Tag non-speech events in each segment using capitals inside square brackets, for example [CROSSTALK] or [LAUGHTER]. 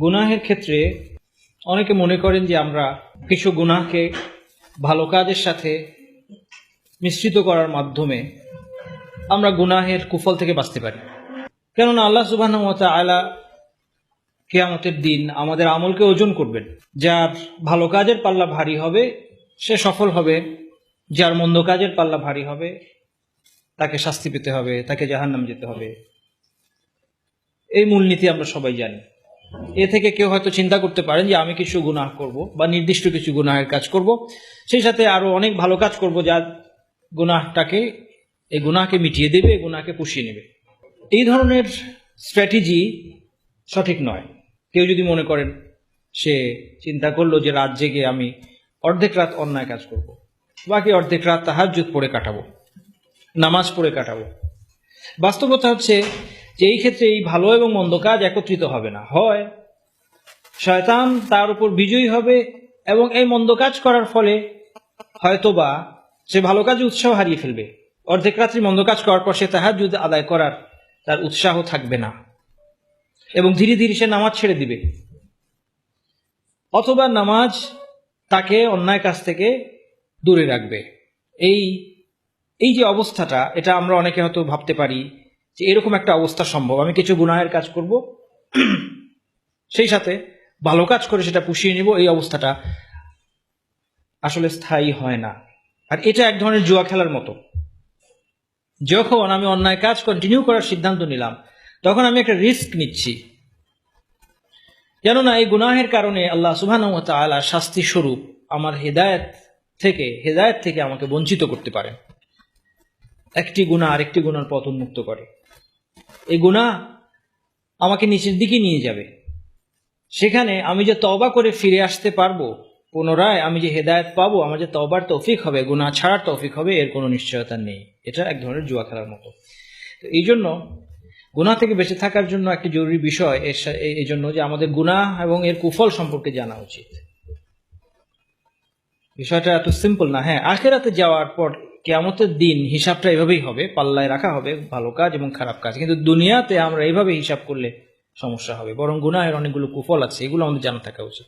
গুনাহের ক্ষেত্রে অনেকে মনে করেন যে আমরা কিছু গুনাহকে ভালো কাজের সাথে মিশ্রিত করার মাধ্যমে আমরা গুনাহের কুফল থেকে বাঁচতে পারি। কেননা আল্লাহ সুবাহ আলা কেয়ামতের দিন আমাদের আমলকে ওজন করবেন। যার ভালো কাজের পাল্লা ভারী হবে, সে সফল হবে। যার মন্দ কাজের পাল্লা ভারী হবে, তাকে শাস্তি পেতে হবে, তাকে জাহান্নাম যেতে হবে। এই মূলনীতি আমরা সবাই জানি। এ থেকে কেউ হয়তো চিন্তা করতে পারেন যে আমি কিছু গুনাহ করব বা নির্দিষ্ট কিছু গুনাহের কাজ করব। সেই সাথে আরও অনেক ভালো কাজ করব যা গুনাহটাকে, এই গুনাহকে মিটিয়ে দেবে, এই গুনাহকে পুষিয়ে নেবে। এই ধরনের স্ট্র্যাটেজি সঠিক নয়। কেউ যদি মনে করেন, সে চিন্তা করল যে রাত জেগে আমি অর্ধেক রাত অন্যায় কাজ করব। বাকি অর্ধেক রাত তাহাজ্জুদ পড়ে কাটাবো, নামাজ পড়ে কাটাবো। বাস্তবতা হচ্ছে যে এই ক্ষেত্রে এই ভালো এবং মন্দ কাজ একত্রিত হবে না, হয় শয়তান তার উপর বিজয়ী হবে এবং এই মন্দ কাজ করার ফলে হয়তোবা সে ভালো কাজে উৎসাহ হারিয়ে ফেলবে। অর্ধেক রাত্রি মন্দ কাজ করার পর সে তাহাজ্জুদ আদায় করার তার উৎসাহ থাকবে না এবং ধীরে ধীরে সে নামাজ ছেড়ে দিবে। অথবা নামাজ তাকে অন্যায় কাজ থেকে দূরে রাখবে। এই এই যে অবস্থাটা, এটা আমরা অনেকে হয়তো ভাবতে পারি যে এরকম একটা অবস্থা সম্ভব। আমি কিছু গুনাহের কাজ করব। সেই সাথে ভালো কাজ করে সেটা পুষিয়ে নিব। এই অবস্থাটা আসলে স্থায়ী হয় না। আর এটা এক ধরনের জুয়া খেলার মতো। যখন আমি অন্যায় কাজ কন্টিনিউ করার সিদ্ধান্ত নিলাম, তখন আমি একটা রিস্ক নিচ্ছি। কেননা এই গুনাহের কারণে আল্লাহ তাআলা শাস্তি স্বরূপ আমার হেদায়েত থেকে হেদায়েত থেকে আমাকে বঞ্চিত করতে পারেন। একটি গুণা আরেকটি গুণার পথ উন্মুক্ত করে। এই গুণা আমাকে নিচের দিকে নিয়ে যাবে। সেখানে আমি যে তবা করে ফিরে আসতে পারব, পুনরায় আমি যে হেদায়ত পাবো, আমার যে তবার তৌফিক হবে গুণা ছাড়ার তৌফিক হবে, এর কোনো নিশ্চয়তা নেই। এটা এক ধরনের জুয়া খেলার মতো। তো এই জন্য গুনাহ থেকে বেঁচে থাকার জন্য একটি জরুরি বিষয় এর এই- জন্য যে আমাদের গুনাহ এবং এর কুফল সম্পর্কে জানা উচিত। বিষয়টা এত সিম্পল না। হ্যাঁ আখেরাতে যাওয়ার পর কেয়ামতের দিন হিসাবটা এভাবেই হবে, পাল্লায় রাখা হবে, ভালো কাজ এবং খারাপ কাজ। কিন্তু দুনিয়াতে আমরা এইভাবে হিসাব করলে সমস্যা হবে, বরং গুনাহের অনেকগুলো কুফল আছে, এগুলো আমাদের জানা থাকা উচিত।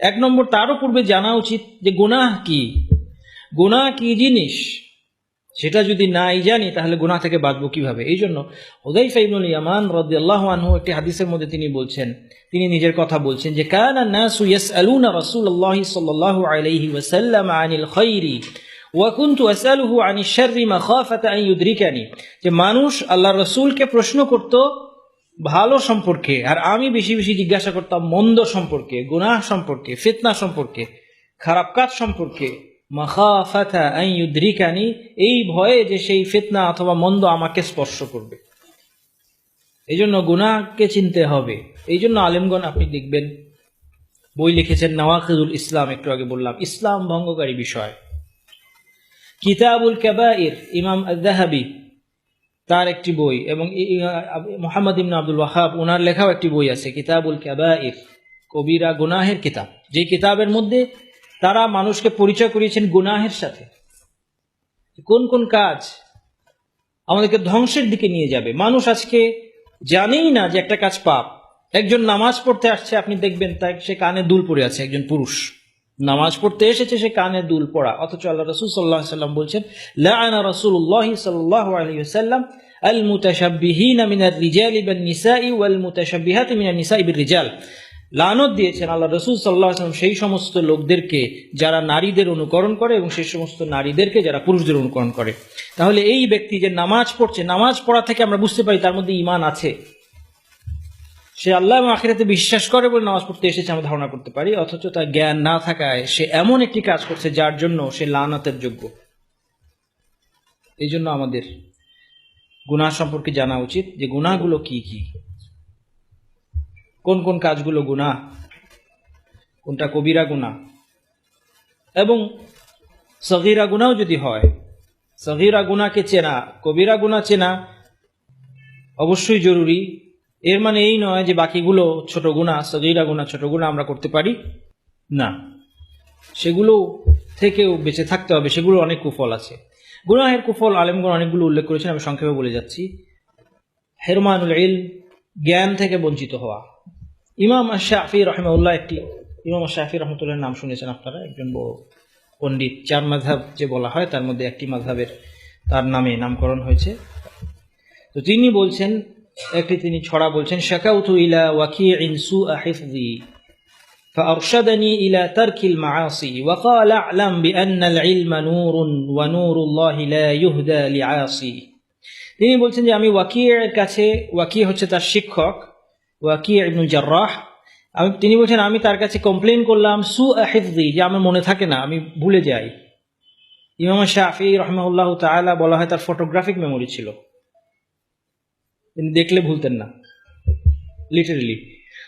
এক নম্বর, তারও পূর্বে জানা উচিত যে গুনাহ কি? গুনাহ কি জিনিস? সেটা যদি নাই জানি, তাহলে গুনাহ থেকে বাঁচবো কীভাবে? এই জন্য হুদাইফা ইবনুল ইয়ামান আনহু একটি হাদিসের মধ্যে তিনি বলছেন, তিনি নিজের কথা বলছেন যে, কানা নাসু ইয়াসআলুনা রাসূলুল্লাহ সাল্লাল্লাহু আলাইহি ওয়াসাল্লাম আনিল খাইরি। আন ইউদরিকানি। যে মানুষ আল্লাহর রাসূলকে প্রশ্ন করত ভালো সম্পর্কে, আর আমি বেশি বেশি জিজ্ঞাসা করতাম মন্দ সম্পর্কে, গুনাহ সম্পর্কে, ফিতনা সম্পর্কে, খারাপ কাজ সম্পর্কে, মাখাফাতা আন ইউদরিকানি, এই ভয়ে যে সেই ফিতনা অথবা মন্দ আমাকে স্পর্শ করবে। এই জন্য গুনাহকে চিনতে হবে। এই জন্য আলেমগণ আপনি দেখবেন, বই লিখেছেন নওয়াকিদুল ইসলাম, একটু আগে বললাম, ইসলাম ভঙ্গকারী বিষয়। কিতাবুল কাবাইর, ইমাম আদাহাবি তার একটি বই এবং মোহাম্মদ ইবনে আব্দুল ওয়াহাব ওনার লেখাও একটি বই আছে, কিতাবুল কাবাইর, কবিরা গুনাহের কিতাব। যে কিতাবের মধ্যে তারা মানুষকে পরিচয় করিয়েছেন গুনাহের সাথে। কোন কোন কাজ আমাদেরকে ধ্বংসের দিকে নিয়ে যাবে? মানুষ আজকে জানেই না যে একটা কাজ পাপ। একজন নামাজ পড়তে আসছে, আপনি দেখবেন তাই সে কানে দুল পড়ে আছে, একজন পুরুষ। নামাজ পড়তে এসেছে, সে কানে দুল পড়া। অথচ আল্লাহ রসুল সাল্লাহ সাল্লাম বলছেন, লাআনা রাসূলুল্লাহ সাল্লাল্লাহু আলাইহি ওয়াসাল্লাম আল মুতাশাব্বিহিনা মিনার রিজালি ওয়ান নিসাই ওয়াল মুতাশাব্বিহাতি মিনান নিসাই বির রিজাল লানত দিয়েছেন আল্লাহ রসুল সাল্লাহ সাল্লাম সেই সমস্ত লোকদেরকে যারা নারীদের অনুকরণ করে এবং সেই সমস্ত নারীদেরকে যারা পুরুষদের অনুকরণ করে। তাহলে এই ব্যক্তি যে নামাজ পড়ছে, নামাজ পড়া থেকে আমরা বুঝতে পারি তার মধ্যে ইমান আছে। সে আল্লাহ এবং আখিরাতে বিশ্বাস করে বলে নামাজ পড়তে এসেছে, আমরা ধারণা করতে পারি। অথচ তার জ্ঞান না থাকায় সে এমন একটি কাজ করছে যার জন্য সে লানাতের যোগ্য। এই জন্য আমাদের গুনাহ সম্পর্কে জানা উচিত যে গুনাহগুলো কি কি। কোন কোন কাজগুলো গুনাহ? কোনটা কবিরা গুনাহ? এবং সগিরা গুনাও যদি হয়, সগিরা গুনাকে চেনা, কবিরা গুনাহ চেনা অবশ্যই জরুরি। এর মানে এই নয় যে বাকিগুলো ছোট গুণা সগিরা গুণা, ছোট গুণা আমরা করতে পারি? না। সেগুলো থেকেও বেঁচে থাকতে হবে। সেগুলো অনেক কুফল আছে। গুনাহের কুফল আলেমগণ অনেকগুলো উল্লেখ করেছেন, আমি সংক্ষেপে বলে যাচ্ছি। হেরমানুল ইল জ্ঞান থেকে বঞ্চিত হওয়া। ইমাম শাফি রহমাউল্লাহ একটি, ইমাম শাফি রহমতুল্লাহর নাম শুনেছেন আপনারা, একজন বড় পণ্ডিত। চার মাঝহাব যে বলা হয়, তার মধ্যে একটি মাঝহাবের তার নামে নামকরণ হয়েছে। তো তিনি বলছেন একটি তিনি ছড়া বলছেন শাকাউতু ইলা ওয়াকিইন সুআ হিফযি فأرشدني إلى ترك المعاصي وقال أعلم بأن العلم نور ونور الله لا يهدى لعاصي তিনি বলছেন যে আমি ওয়াকিয়ের কাছে ওয়াকি হচ্ছে তার শিক্ষক ওয়াকি ইবনুল জার্রাহ আমি তিনি বলছেন আমি তার কাছে কমপ্লেন করলাম সু আহিফদি যে আমার মনে থাকে না আমি ভুলে যাই ইমাম শাফি রহমাউল্লাহ তাআলা বলা হয় তার ফটোগ্রাফিক মেমোরি ছিল তিনি দেখলে ভুলতেন না লিটারেলি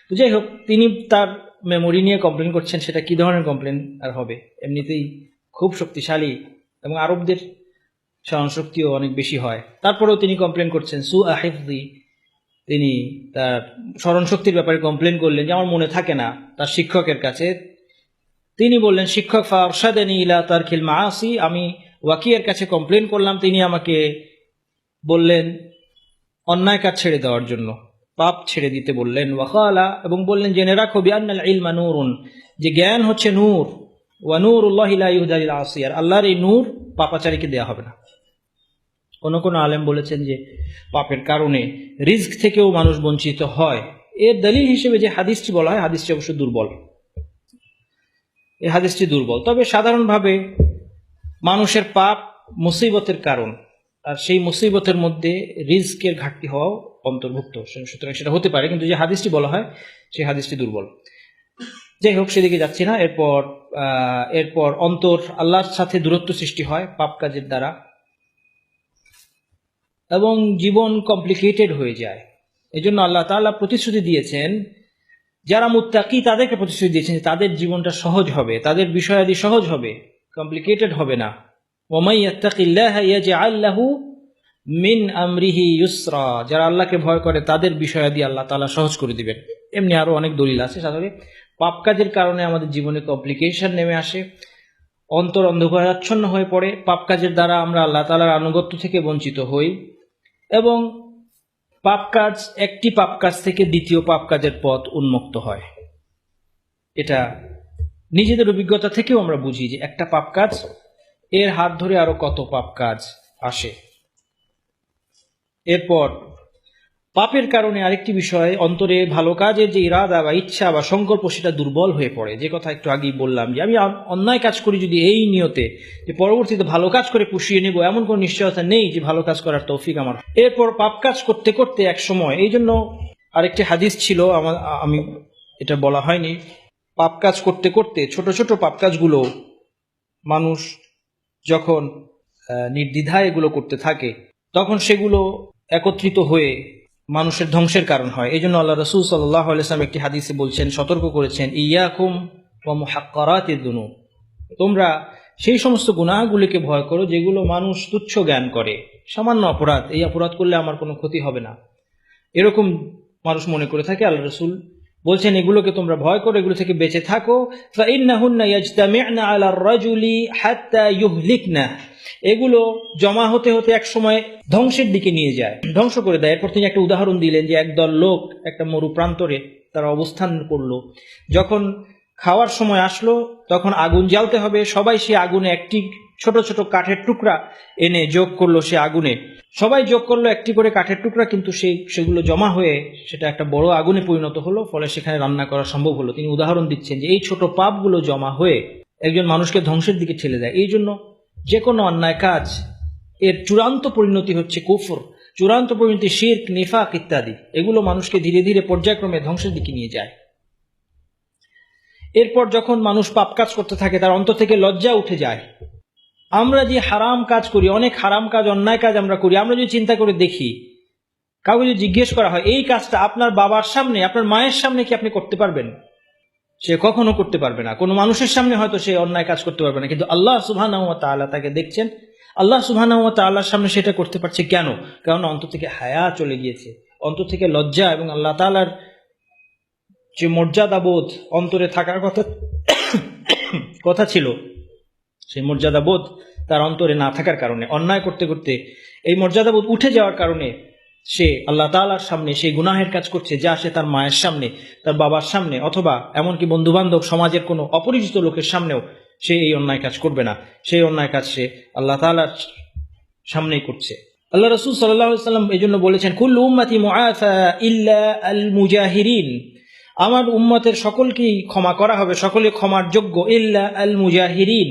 তো যাই হোক, তিনি তার মেমোরি নিয়ে কমপ্লেন করছেন, সেটা কি ধরনের কমপ্লেন আর হবে? এমনিতেই খুব শক্তিশালী এবং আরবদের স্মরণশক্তিও অনেক বেশি হয়। তারপরেও তিনি কমপ্লেন করছেন, সু আহিফদি তিনি তার স্মরণশক্তির ব্যাপারে কমপ্লেন করলেন যে, আমার মনে থাকে না তার শিক্ষকের কাছে। তিনি বললেন, শিক্ষক ফারসাদানি ইলা তার খিল মাসি আমি ওয়াকিয়ের কাছে কমপ্লেন করলাম, তিনি আমাকে বললেন অন্যায় কাজ ছেড়ে দেওয়ার জন্য। পাপ ছেড়ে দিতে বললেন, ওয়াকালা এবং বললেন, জেনে রাখো বিআনাল ইলমা নূরুন যে জ্ঞান হচ্ছে নূর। ওয়া নূরুল্লাহ লা ইউহদালিল আসিয়ার আল্লাহর এই নূর পাপাচারীকে দেয়া হবে না। কোন কোনো আলেম বলেছেন যে, পাপের কারণে রিস্ক থেকেও মানুষ বঞ্চিত হয়। এর দলিল হিসেবে যে হাদিসটি বলা হয়, হাদিসটি অবশ্য দুর্বল। এই হাদিসটি দুর্বল। তবে সাধারণভাবে মানুষের পাপ মুসিবতের কারণ। আর সেই মুসিবতের মধ্যে রিস্কের ঘাটতি হওয়াও অন্তর্ভুক্ত। সুতরাং সেটা হতে পারে, কিন্তু যে হাদিসটি বলা হয়, সেই হাদিসটি দুর্বল। যাই হোক, সেদিকে যাচ্ছি না। এরপর এরপর অন্তর আল্লাহর সাথে দূরত্ব সৃষ্টি হয় পাপ কাজের দ্বারা এবং জীবন কমপ্লিকেটেড হয়ে যায়। এই জন্য আল্লাহ তাআলা প্রতিশ্রুতি দিয়েছেন, যারা মুত্তাকি তাদেরকে প্রতিশ্রুতি দিয়েছেন তাদের জীবনটা সহজ হবে, তাদের বিষয়াদি সহজ হবে, কমপ্লিকেটেড হবে না। ওমাই ইয়াত্তাকিল্লাহ ইয়াজআল লাহু মিন আমরিহি ইউসরা। যারা আল্লাহকে ভয় করে, তাদের বিষয়াদি আল্লাহ তাআলা সহজ করে দিবেন। এমনি আরও অনেক দলিল আছে সাধারণত পাপ কাজের কারণে আমাদের জীবনে কমপ্লিকেশন নেমে আসে। অন্তর অন্ধকারাচ্ছন্ন হয়ে পড়ে। পাপ কাজের দ্বারা আমরা আল্লাহ তালার আনুগত্য থেকে বঞ্চিত হই। এবং পাপ কাজ, একটি পাপ কাজ থেকে দ্বিতীয় পাপ কাজের পথ উন্মুক্ত হয়। এটা নিজেদের অভিজ্ঞতা থেকেও আমরা বুঝি যে একটা পাপ কাজ এর হাত ধরে আরও কত পাপ কাজ আসে? এরপর, পাপের কারণে আরেকটি বিষয়, অন্তরে ভালো কাজের যে ইরাদা বা ইচ্ছা বা সংকল্প, সেটা দুর্বল হয়ে পড়ে। যে কথা একটু আগেই বললাম যে, আমি অন্যায় কাজ করি যদি এই নিয়তে, যে পরবর্তীতে ভালো কাজ করে পুষিয়ে নেব, এমন কোনো নিশ্চয়তা নেই যে ভালো কাজ করার তৌফিক আমার। এরপর পাপ কাজ করতে করতে এক সময়, এই জন্য আরেকটি হাদিস ছিল আমার আমি এটা বলা হয়নি। পাপ কাজ করতে করতে, ছোট ছোট পাপ কাজগুলো মানুষ যখন নির্দ্বিধায় এগুলো করতে থাকে, তখন সেগুলো একত্রিত হয়ে মানুষের ধ্বংসের কারণ হয়। এই জন্য আল্লাহ রসুল আলাইসলাম একটি হাদিসে বলছেন, সতর্ক করেছেন, ইয়াকুম ওয়া মুহাক্কারাতিদ দুনুব। তোমরা সেই সমস্ত গুনাহগুলিকে ভয় করো যেগুলো মানুষ তুচ্ছ জ্ঞান করে। সামান্য অপরাধ, এই অপরাধ করলে আমার কোনো ক্ষতি হবে না। এরকম মানুষ মনে করে থাকে, আল্লাহ রসুল বলছেন, এগুলোকে তোমরা ভয় করো, এগুলো থেকে বেঁচে থাকো। এগুলো জমা হতে হতে এক সময় ধ্বংসের দিকে নিয়ে যায়, ধ্বংস করে দেয়। এরপর তিনি একটা উদাহরণ দিলেন যে, একদল লোক একটা মরু প্রান্তরে তারা অবস্থান করল। যখন খাওয়ার সময় আসলো, তখন আগুন জ্বালতে হবে। সবাই সে আগুনে একটি ছোট ছোট কাঠের টুকরা এনে যোগ করল সে আগুনে। সবাই যোগ করল একটি করে কাঠের টুকরা, কিন্তু সেই, সেগুলো জমা হয়ে সেটা একটা বড় আগুনে পরিণত হলো, ফলে সেখানে রান্না করা সম্ভব হলো। তিনি উদাহরণ দিচ্ছেন যে, এই ছোট পাপগুলো জমা হয়ে একজন মানুষকে ধ্বংসের দিকে ঠেলে দেয়। এই জন্য যে কোনো অন্যায় কাজ, এর চূড়ান্ত পরিণতি হচ্ছে কুফর, চূড়ান্ত পরিণতি শির্ক, নিফাক ইত্যাদি। এগুলো মানুষকে ধীরে ধীরে পর্যায়ক্রমে ধ্বংসের দিকে নিয়ে যায়। এরপর যখন মানুষ পাপ কাজ করতে থাকে, তার অন্তর থেকে লজ্জা উঠে যায়। আমরা যে হারাম কাজ করি, অনেক হারাম কাজ, অন্যায় কাজ আমরা করি, আমরা যদি চিন্তা করে দেখি, কাউকে যদি জিজ্ঞেস করা হয়, এই কাজটা আপনার বাবার সামনে, আপনার মায়ের সামনে কি আপনি করতে পারবেন? সে কখনো করতে পারবে না। কোনো মানুষের সামনে হয়তো সে অন্যায় কাজ করতে পারবে না। কিন্তু আল্লাহ সুবাহ তাকে দেখছেন। আল্লাহ সুবাহ তাল্লাহর সামনে সেটা করতে পারছে কেন? কারণ অন্তর থেকে হায়া চলে গিয়েছে। অন্তর থেকে লজ্জা এবং আল্লাহ তালার যে মর্যাদাবোধ অন্তরে থাকার কথা [COUGHS] কথা ছিল সেই মর্যাদাবোধ তার অন্তরে না থাকার কারণে, অন্যায় করতে করতে এই মর্যাদাবোধ উঠে যাওয়ার কারণে সে আল্লাহ তাআলার সামনে সেই গুনাহের কাজ করছে, যা সে তার মায়ের সামনে, তার বাবার সামনে অথবা এমনকি বন্ধু বান্ধব সমাজের কোনো অপরিচিত লোকের সামনেও সে এই অন্যায় কাজ করবে না। সেই অন্যায় কাজ সে আল্লাহ তাআলার সামনেই করছে। আল্লাহ রসুল সাল্লাম এই জন্য বলেছেন, কুল্লু উম্মাতি ইল্লা আল মুজাহিরিন আমার উম্মতের সকলকেই ক্ষমা করা হবে, সকলে ক্ষমার যোগ্য, ইল্লা আল মুজাহিরিন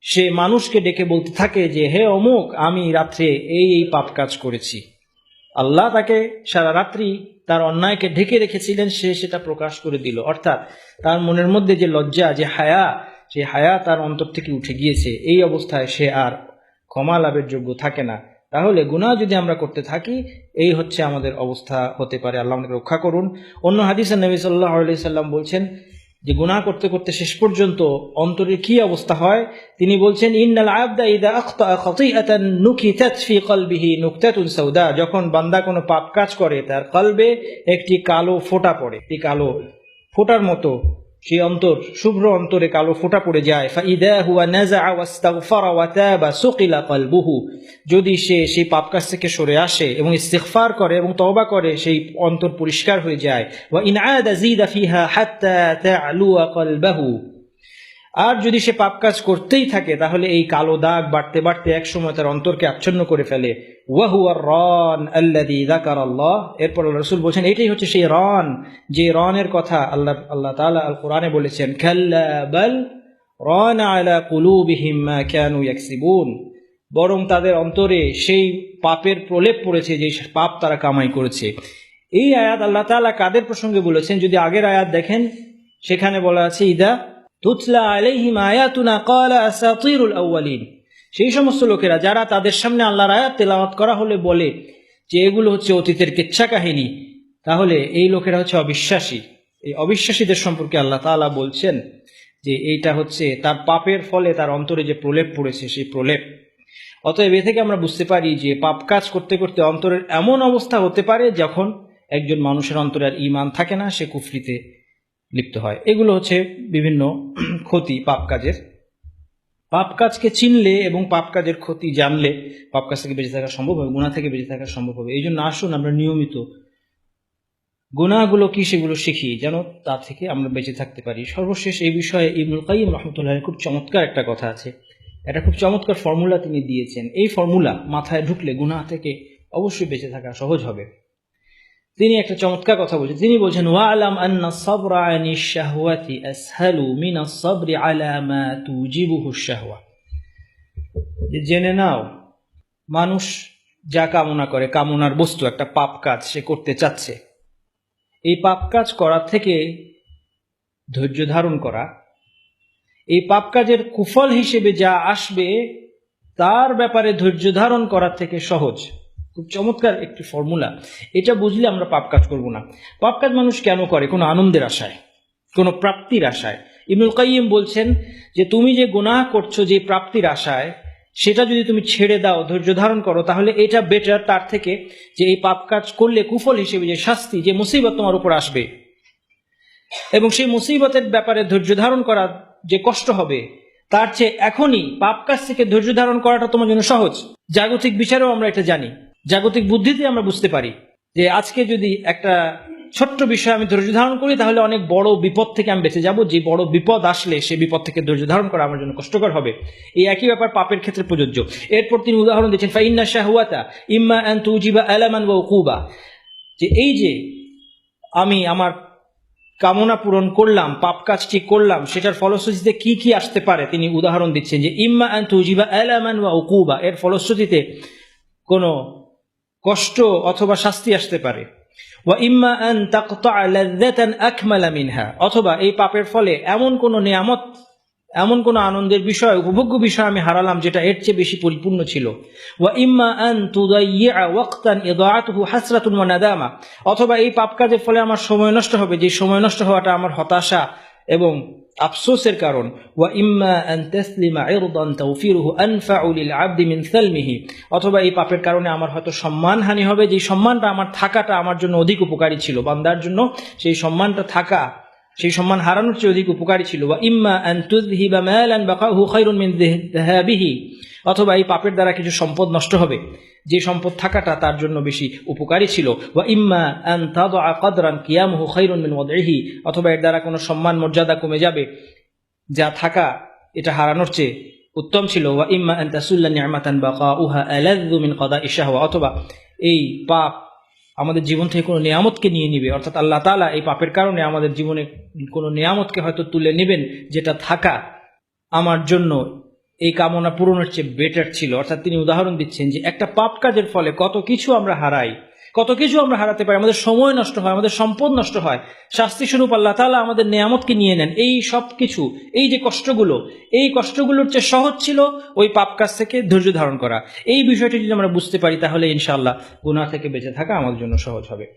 সে মানুষকে ডেকে বলতে থাকে যে, হে অমুক, আমি রাত্রে এই এই পাপ কাজ করেছি। আল্লাহ তাকে সারা রাত্রি তার অন্যায়কে ঢেকে রেখেছিলেন, সে সেটা প্রকাশ করে দিল। অর্থাৎ তার মনের মধ্যে যে লজ্জা, যে হায়া, সে হায়া তার অন্তর থেকে উঠে গিয়েছে। এই অবস্থায় সে আর ক্ষমা লাভের যোগ্য থাকে না। তাহলে গুনাহ যদি আমরা করতে থাকি, এই হচ্ছে আমাদের অবস্থা হতে পারে। আল্লাহ রক্ষা করুন। অন্য হাদিসে নবী সাল্লাহ সাল্লাম বলছেন যে গুনাহ করতে করতে শেষ পর্যন্ত অন্তরের কি অবস্থা হয়? তিনি বলছেন, ইন্নাল আবদা ইদা আখতা খাতিআতান নুকিতাত ফি কলবিহি নুকতাতুন সাউদা। যখন বান্দা কোনো পাপ কাজ করে, তার কলবে একটি কালো ফোঁটা পড়ে, একটি কালো ফোঁটার মতো। সেই অন্তর, শুভ্র অন্তরে কালো ফোঁটা পড়ে যায়। যদি সে সেই পাপ কাজ থেকে সরে আসে এবং ইস্তেকফার করে এবং তবা করে, সেই অন্তর পরিষ্কার হয়ে যায়। ওয়া ইন আদা জিদা ফিহা হাত্তা তা'লু কলবাহু। আর যদি সে পাপ কাজ করতেই থাকে, তাহলে এই কালো দাগ বাড়তে বাড়তে একসময় তার অন্তরকে আচ্ছন্ন করে ফেলে। ওয়াহুয়ার রন আল্লাদি দাকার আল্লাহ এরপর রসুল বলছেন, এটাই হচ্ছে সেই রন। যে রনের কথা আল্লাহ আল্লাহ তাআলা আল কোরআনে বলেছেন খাল্লা বাল রন আলা কুলুবিহিম কানু ইয়াকসিবুন। বরং তাদের অন্তরে সেই পাপের প্রলেপ পড়েছে যে পাপ তারা কামাই করেছে। এই আয়াত আল্লাহ তাআলা কাদের প্রসঙ্গে বলেছেন? যদি আগের আয়াত দেখেন, সেখানে বলা আছে, ইদা সেই সমস্ত লোকেরা যারা তাদের সামনে আল্লাহর আয়াত তেলাওয়াত করা হলে বলে যে এগুলো হচ্ছে অতীতের কেচ্ছা কাহিনী, তাহলে এই লোকেরা হচ্ছে অবিশ্বাসী। এই অবিশ্বাসীদের সম্পর্কে আল্লাহ তাআলা বলছেন যে এইটা হচ্ছে তার পাপের ফলে তার অন্তরে যে প্রলেপ পড়েছে, সেই প্রলেপ। অতএব এ থেকে আমরা বুঝতে পারি যে পাপ কাজ করতে করতে অন্তরের এমন অবস্থা হতে পারে যখন একজন মানুষের অন্তরে আর ইমান থাকে না, সে কুফরিতে লিপ্ত হয়। এগুলো হচ্ছে বিভিন্ন ক্ষতি পাপ কাজের। পাপ কাজকে চিনলে এবং পাপ কাজের ক্ষতি জানলে পাপ কাজ থেকে বেঁচে থাকা সম্ভব হবে গুণা থেকে বেঁচে থাকা সম্ভব হবে। এই জন্য আসুন আমরা নিয়মিত গুণাগুলো কি সেগুলো শিখি, যেন তা থেকে আমরা বেঁচে থাকতে পারি। সর্বশেষ এই বিষয়ে ইবনুল কাইম রহমতুল্লাহ খুব চমৎকার একটা কথা আছে। এটা খুব চমৎকার ফর্মুলা তিনি দিয়েছেন। এই ফর্মুলা মাথায় ঢুকলে গুনাহ থেকে অবশ্যই বেঁচে থাকা সহজ হবে। তিনি একটা চমৎকার কথা বলছেন। তিনি বলছেন, ওয়ালাম আন্না সাবরা আনি শাহওয়াতি আসহালু মিন সাবরি আলা মা তুজিবুহু শাহওয়া। যে জেনে নাও, মানুষ যা কামনা করে, কামনার বস্তু, একটা পাপ কাজ সে করতে চাচ্ছে। এই পাপ কাজ করার থেকে ধৈর্য ধারণ করা, এই পাপ কাজের কুফল হিসেবে যা আসবে, তার ব্যাপারে ধৈর্য ধারণ করার থেকে সহজ। খুব চমৎকার একটি ফর্মুলা এটা বুঝলে আমরা পাপ কাজ করব না। পাপ কাজ মানুষ কেন করে? কোনো আনন্দের আশায়, কোনো প্রাপ্তির আশায়। ইবনুল কাইম বলছেন যে, তুমি যে গুনাহ করছ যে প্রাপ্তির আশায়, সেটা যদি তুমি ছেড়ে দাও, ধৈর্য ধারণ করো, তাহলে এটা বেটার তার থেকে যে এই পাপ কাজ করলে কুফল হিসেবে যে শাস্তি, যে মুসিবত তোমার উপর আসবে। এবং সেই মুসিবতের ব্যাপারে ধৈর্য ধারণ করা যে কষ্ট হবে, তার চেয়ে এখনই পাপ কাজ থেকে ধৈর্য ধারণ করাটা তোমার জন্য সহজ। জাগতিক বিচারেও আমরা এটা জানি। জাগতিক বুদ্ধিতে আমরা বুঝতে পারি যে আজকে যদি একটা ছোট্ট বিষয় আমি ধৈর্য ধারণ করি, তাহলে অনেক বড় বিপদ থেকে আমি বেঁচে যাব। যে বড় বিপদ আসলে সে বিপদ থেকে ধৈর্য ধারণ করা আমার জন্য কষ্টকর হবে। এই একই ব্যাপার পাপের ক্ষেত্রে প্রযোজ্য। এরপর তিনি উদাহরণ দিচ্ছেন, ফাইন্না শাহুয়াতা ইম্মা অ্যান তুজিবা আলামান বা উকুবা। যে এই যে আমি আমার কামনা পূরণ করলাম, পাপ কাজটি করলাম, সেটার ফলশ্রুতিতে কি কি আসতে পারে? তিনি উদাহরণ দিচ্ছেন যে, ইম্মা অ্যান তুজিবা আলামান বা উকুবা। এর ফলশ্রুতিতে কোনো কষ্ট অথবা শাস্তি আসতে পারে। অথবা এই পাপের ফলে এমন কোন নিয়ামত, এমন কোন আনন্দের বিষয়, উপভোগ্য বিষয় আমি হারালাম যেটা এর চেয়ে বেশি পরিপূর্ণ ছিল। ওয়া ইম্মা অথবা এই পাপ কাজের ফলে আমার সময় নষ্ট হবে যে সময় নষ্ট হওয়াটা আমার হতাশা এবং আফসোসের কারণ, ওয়া ইম্মা আন ইরদান তাওফিরুহু আনফাউ আবদি মিন সালমিহি অথবা, এই পাপের কারণে আমার হয়তো সম্মানহানি হবে যে সম্মানটা আমার থাকাটা আমার জন্য অধিক উপকারী ছিল বান্দার জন্য, সেই সম্মানটা থাকা, সেই সম্মান হারানোর চেয়ে অধিক উপকারী ছিল বা ইম্মা আন তুযহিবা মালান বাকাহু খায়রুন মিন যাহাবিহি অথবা, এই পাপের দ্বারা কিছু সম্পদ নষ্ট হবে যে সম্পদ থাকাটা তার জন্য বেশি উপকারী ছিল। বা ইম্মা আন তাদআ কদরান কিয়ামুহু ওয়াদইহি অথবা এর দ্বারা কোনো সম্মান মর্যাদা কমে যাবে, যা থাকা এটা হারানোর চেয়ে উত্তম ছিল। ওয়া ইম্মা আন তাসুল্লা নি'মাতান বাকাউহা আলাযযু মিন কদাই শাহওয়া, অথবা এই পাপ আমাদের জীবন থেকে কোনো নিয়ামতকে নিয়ে নিবে। অর্থাৎ আল্লাহ তাআলা এই পাপের কারণে আমাদের জীবনে কোনো নিয়ামতকে হয়তো তুলে নেবেন, যেটা থাকা আমার জন্য এই কামনা পূরণের চেয়ে বেটার ছিল। অর্থাৎ তিনি উদাহরণ দিচ্ছেন যে একটা পাপ কাজের ফলে কত কিছু আমরা হারাই, কত কিছু আমরা হারাতে পারি, আমাদের সময় নষ্ট হয়, আমাদের সম্পদ নষ্ট হয় শাস্তি স্বরূপ আল্লাহ তালা আমাদের নিয়ামতকে নিয়ে নেন। এই সব কিছু, এই যে কষ্টগুলো, এই কষ্টগুলোর চেয়ে সহজ ছিল ওই পাপ কাজ থেকে ধৈর্য ধারণ করা। এই বিষয়টি যদি আমরা বুঝতে পারি তাহলে ইনশাআল্লাহ গুনাহ থেকে বেঁচে থাকা আমাদের জন্য সহজ হবে।